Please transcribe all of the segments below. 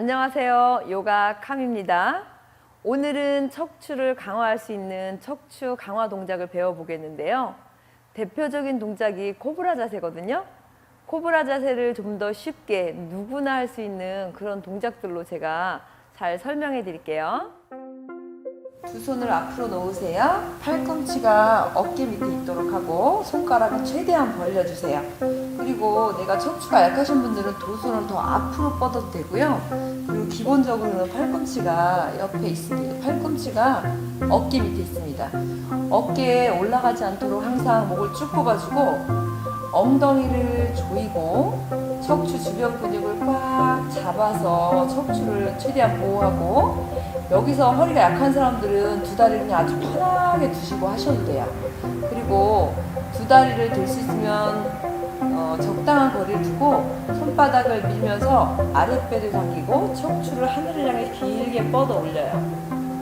안녕하세요. 요가 캄입니다. 오늘은 척추를 강화할 수 있는 척추 강화 동작을 배워보겠는데요. 대표적인 동작이 코브라 자세거든요. 코브라 자세를 좀 더 쉽게 누구나 할 수 있는 그런 동작들로 제가 잘 설명해 드릴게요. 두 손을 앞으로 놓으세요. 팔꿈치가 어깨 밑에 있도록 하고 손가락을 최대한 벌려주세요. 그리고 내가 척추가 약하신 분들은 두 손을 더 앞으로 뻗어도 되고요. 그리고 기본적으로는 팔꿈치가 옆에 있습니다. 팔꿈치가 어깨 밑에 있습니다. 어깨에 올라가지 않도록 항상 목을 쭉 뽑아주고 엉덩이를 조이고 척추 주변 근육을 꽉 잡아서 척추를 최대한 보호하고 여기서 허리가 약한 사람들은 두 다리를 그냥 아주 편하게 두시고 하셔도 돼요. 그리고 두 다리를 들 수 있으면 어, 적당한 거리를 두고 손바닥을 밀면서 아랫배를 당기고 척추를 하늘을 향해 길게 뻗어 올려요.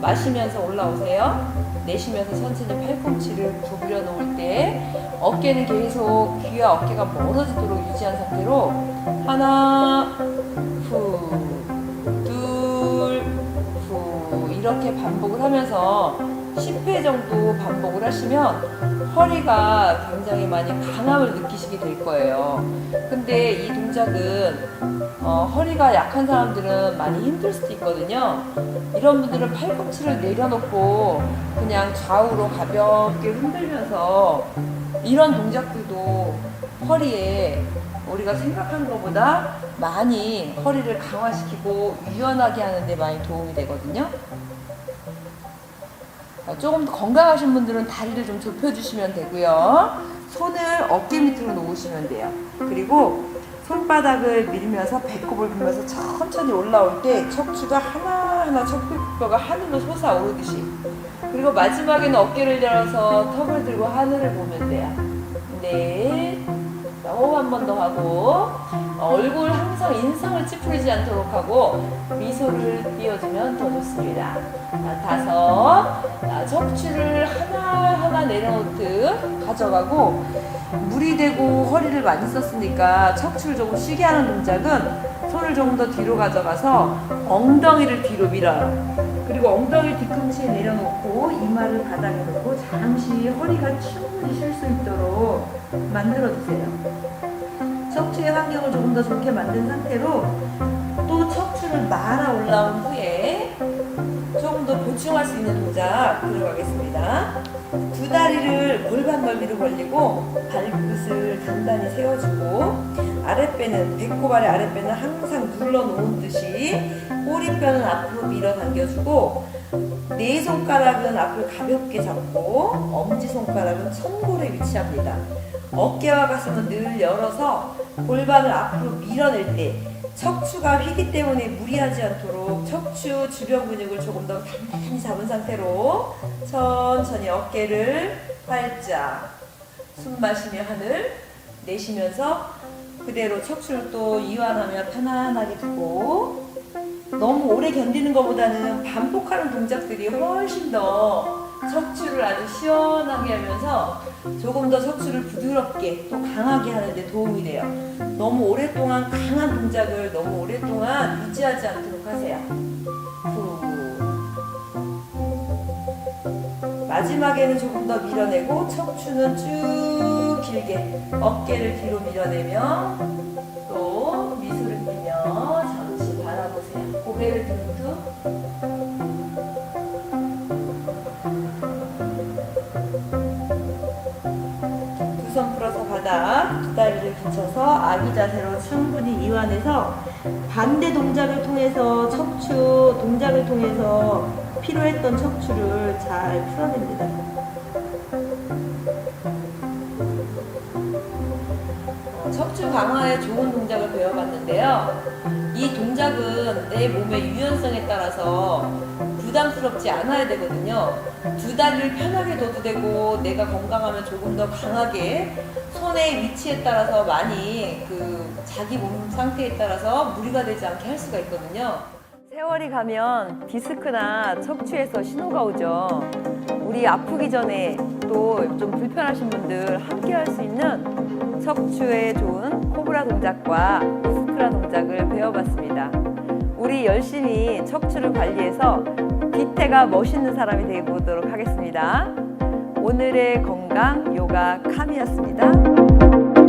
마시면서 올라오세요. 내쉬면서 천천히 팔꿈치를 구부려 놓을 때 어깨는 계속 귀와 어깨가 멀어지도록 유지한 상태로 하나, 후, 이렇게 반복을 하면서 10회 정도 반복을 하시면 허리가 굉장히 많이 강함을 느끼시게 될 거예요. 근데 이 동작은 어, 허리가 약한 사람들은 많이 힘들 수도 있거든요. 이런 분들은 팔꿈치를 내려놓고 그냥 좌우로 가볍게 흔들면서 이런 동작들도 허리에 우리가 생각한 것보다 많이 허리를 강화시키고 유연하게 하는 데 많이 도움이 되거든요. 어, 조금 더 건강하신 분들은 다리를 좀 좁혀주시면 되고요. 손을 어깨 밑으로 놓으시면 돼요. 그리고 손바닥을 밀면서 배꼽을 밀면서 천천히 올라올 때 척추가 하나하나 척추뼈가 하늘로 솟아오르듯이 그리고 마지막에는 어깨를 열어서 턱을 들고 하늘을 보면 돼요. 네. 자, 호흡 한번 더 하고 어, 얼굴 항상 인상을 찌푸리지 않도록 하고 미소를 띄워주면 더 좋습니다. 자, 다섯. 자, 척추를 하나하나 내려놓듯 가져가고 물이 되고 허리를 많이 썼으니까 척추를 조금 쉬게 하는 동작은 손을 조금 더 뒤로 가져가서 엉덩이를 뒤로 밀어요. 그리고 엉덩이 뒤꿈치에 내려놓고 이마를 바닥에 놓고 잠시 허리가 충분히 쉴 수 있도록 만들어주세요. 척추의 환경을 조금 더 좋게 만든 상태로 또 척추를 말아 올라온 후에 조금 더 보충할 수 있는 동작 들어가겠습니다. 두 다리를 골반 넓이로 벌리고 발끝을 단단히 세워주고 아랫배는 배꼽 아래 아랫배는 항상 눌러놓은 듯이 꼬리뼈는 앞으로 밀어 당겨주고 네 손가락은 앞을 가볍게 잡고 엄지 손가락은 천골에 위치합니다. 어깨와 가슴은 늘 열어서 골반을 앞으로 밀어낼 때 척추가 휘기 때문에 무리하지 않도록 척추 주변 근육을 조금 더 단단히 잡은 상태로 천천히 어깨를 활짝 숨 마시며 하늘 내쉬면서 그대로 척추를 또 이완하며 편안하게 두고 너무 오래 견디는 것보다는 반복하는 동작들이 훨씬 더 척추를 아주 시원하게 하면서 조금 더 척추를 부드럽게 또 강하게 하는데 도움이 돼요. 너무 오랫동안 강한 동작을 너무 오랫동안 유지하지 않도록 하세요. 후. 마지막에는 조금 더 밀어내고 척추는 쭉 길게 어깨를 뒤로 밀어내며 붙여서 아기 자세로 충분히 이완해서 반대 동작을 통해서 척추 동작을 통해서 필요했던 척추를 잘 풀어냅니다. 강화에 좋은 동작을 배워봤는데요. 이 동작은 내 몸의 유연성에 따라서 부담스럽지 않아야 되거든요. 두 다리를 편하게 둬도 되고 내가 건강하면 조금 더 강하게 손의 위치에 따라서 많이 그 자기 몸 상태에 따라서 무리가 되지 않게 할 수가 있거든요. 세월이 가면 디스크나 척추에서 신호가 오죠. 우리 아프기 전에 또 좀 불편하신 분들 함께 할 수 있는 척추에 좋은 코브라 동작과 비스크라 동작을 배워봤습니다. 우리 열심히 척추를 관리해서 뒤태가 멋있는 사람이 되어 보도록 하겠습니다. 오늘의 건강 요가 캄이었습니다.